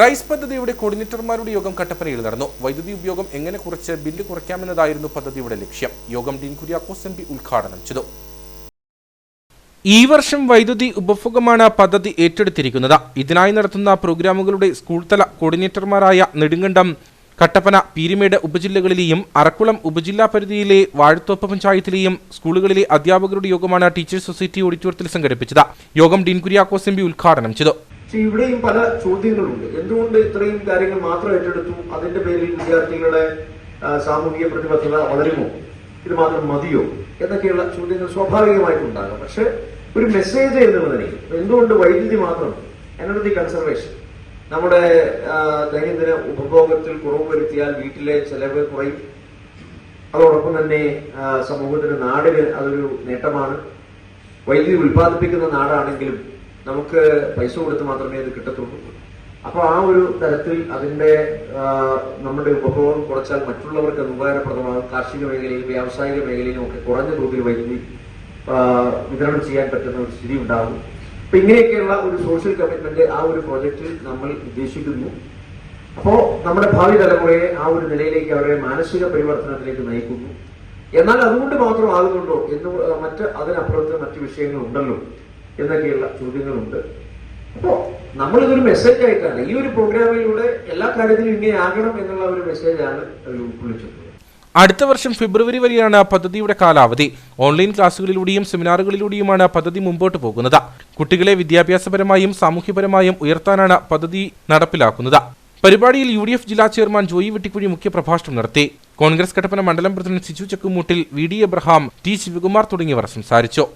Rice പദ്ധതിയുടെ കോർഡിനേറ്റർമാരുടെ യോഗം കട്ടപ്പനയിൽ നടന്നു. വൈദ്യുതി ഉപയോഗം എങ്ങനെ കുറച്ച് ബില്ല് കുറയ്ക്കാമെന്നതായിരുന്നു പദ്ധതിയുടെ ലക്ഷ്യം. യോഗം ഡീൻ കുര്യാക്കോസ് എം പി ഉദ്ഘാടനം ചെയ്തു. ഈ വർഷം വൈദ്യുതി ഉപഭോഗമാണ് പദ്ധതി ഏറ്റെടുത്തിരിക്കുന്നത്. ഇതിനായി നടത്തുന്ന പ്രോഗ്രാമുകളുടെ സ്കൂൾ തല കോർഡിനേറ്റർമാരായ നെടുങ്കണ്ടം കട്ടപ്പന പീരിമേട് ഉപജില്ലകളിലെയും അറക്കുളം ഉപജില്ലാ പരിധിയിലെ വാഴത്തോപ്പ് പഞ്ചായത്തിലെയും സ്കൂളുകളിലെ അധ്യാപകരുടെ യോഗമാണ് ടീച്ചേഴ്സ് സൊസൈറ്റി ഓഡിറ്റോറിയത്തിൽ സംഘടിപ്പിച്ചത്. യോഗം ഡീൻ കുര്യാക്കോസ് എം ഉദ്ഘാടനം ചെയ്തു. പക്ഷെ ഇവിടെയും പല ചോദ്യങ്ങളുണ്ട്. എന്തുകൊണ്ട് ഇത്രയും കാര്യങ്ങൾ മാത്രം ഏറ്റെടുത്തു? അതിന്റെ പേരിൽ വിദ്യാർത്ഥികളുടെ സാമൂഹിക പ്രതിബദ്ധത വളരുമോ? ഇത് മാത്രം മതിയോ? എന്നൊക്കെയുള്ള ചോദ്യങ്ങൾ സ്വാഭാവികമായിട്ടുണ്ടാകാം. പക്ഷെ ഒരു മെസ്സേജ് എന്നുള്ള നിലയിൽ എന്തുകൊണ്ട് വൈദ്യുതി മാത്രം? എനർജി കൺസർവേഷൻ നമ്മുടെ ദൈനംദിന ഉപഭോഗത്തിൽ കുറവ് വരുത്തിയാൽ വീട്ടിലെ ചെലവ് കുറയും. അതോടൊപ്പം തന്നെ സമൂഹത്തിന് നാടിന് അതൊരു നേട്ടമാണ്. വൈദ്യുതി ഉൽപ്പാദിപ്പിക്കുന്ന നാടാണെങ്കിലും നമുക്ക് പൈസ കൊടുത്ത് മാത്രമേ ഇത് കിട്ടത്തുള്ളൂ. അപ്പൊ ആ ഒരു തരത്തിൽ അതിന്റെ നമ്മുടെ ഉപഭോഗം കുറച്ചാൽ മറ്റുള്ളവർക്ക് അത് ഉപകാരപ്രദമാകും. കാർഷിക മേഖലയിൽ വ്യാവസായിക മേഖലയിലും ഒക്കെ കുറഞ്ഞ തോതിൽ വൈദ്യുതി വിതരണം ചെയ്യാൻ പറ്റുന്ന ഒരു സ്ഥിതി ഉണ്ടാകും. അപ്പൊ ഇങ്ങനെയൊക്കെയുള്ള ഒരു സോഷ്യൽ കമ്മിറ്റ്മെന്റ് ആ ഒരു പ്രോജക്റ്റിൽ നമ്മൾ ഉദ്ദേശിക്കുന്നു. അപ്പോ നമ്മുടെ ഭാവി തലമുറയെ ആ ഒരു നിലയിലേക്ക് അവരെ മാനസിക പരിവർത്തനത്തിലേക്ക് നയിക്കുന്നു. എന്നാൽ അതുകൊണ്ട് മാത്രം ആകുന്നുണ്ടോ എന്ന് മറ്റ് അതിനപ്പുറത്ത് മറ്റു വിഷയങ്ങൾ ഉണ്ടല്ലോ. എന്നൊക്കെയുള്ള ചോദ്യങ്ങളുണ്ട്. അപ്പോ നമ്മളിതൊരു മെസ്സേജ് ആയിട്ടാണ്. ഈ ഒരു പ്രോഗ്രാമിലൂടെ എല്ലാ കാര്യത്തിലും ഇങ്ങനെ ആകണം എന്നുള്ള ഒരു മെസ്സേജാണ് അതിൽ ഉൾക്കൊള്ളിച്ചിട്ടുള്ളത്. അടുത്ത വർഷം ഫെബ്രുവരി വരെയാണ് പദ്ധതിയുടെ കാലാവധി. ഓൺലൈൻ ക്ലാസുകളിലൂടെയും സെമിനാറുകളിലൂടെയുമാണ് പദ്ധതി മുമ്പോട്ട് പോകുന്നത്. കുട്ടികളെ വിദ്യാഭ്യാസപരമായും സാമൂഹ്യപരമായും ഉയർത്താനാണ് പദ്ധതി നടപ്പിലാക്കുന്നത്. പരിപാടിയിൽ യു ഡി എഫ് ജില്ലാ ചെയർമാൻ ജോയി വെട്ടിക്കുഴി മുഖ്യപ്രഭാഷണം നടത്തി. കോൺഗ്രസ് കട്ടപ്പന മണ്ഡലം president Siju Chakkumoottil V D Abraham T Sivakumar തുടങ്ങിയവർ സംസാരിച്ചു.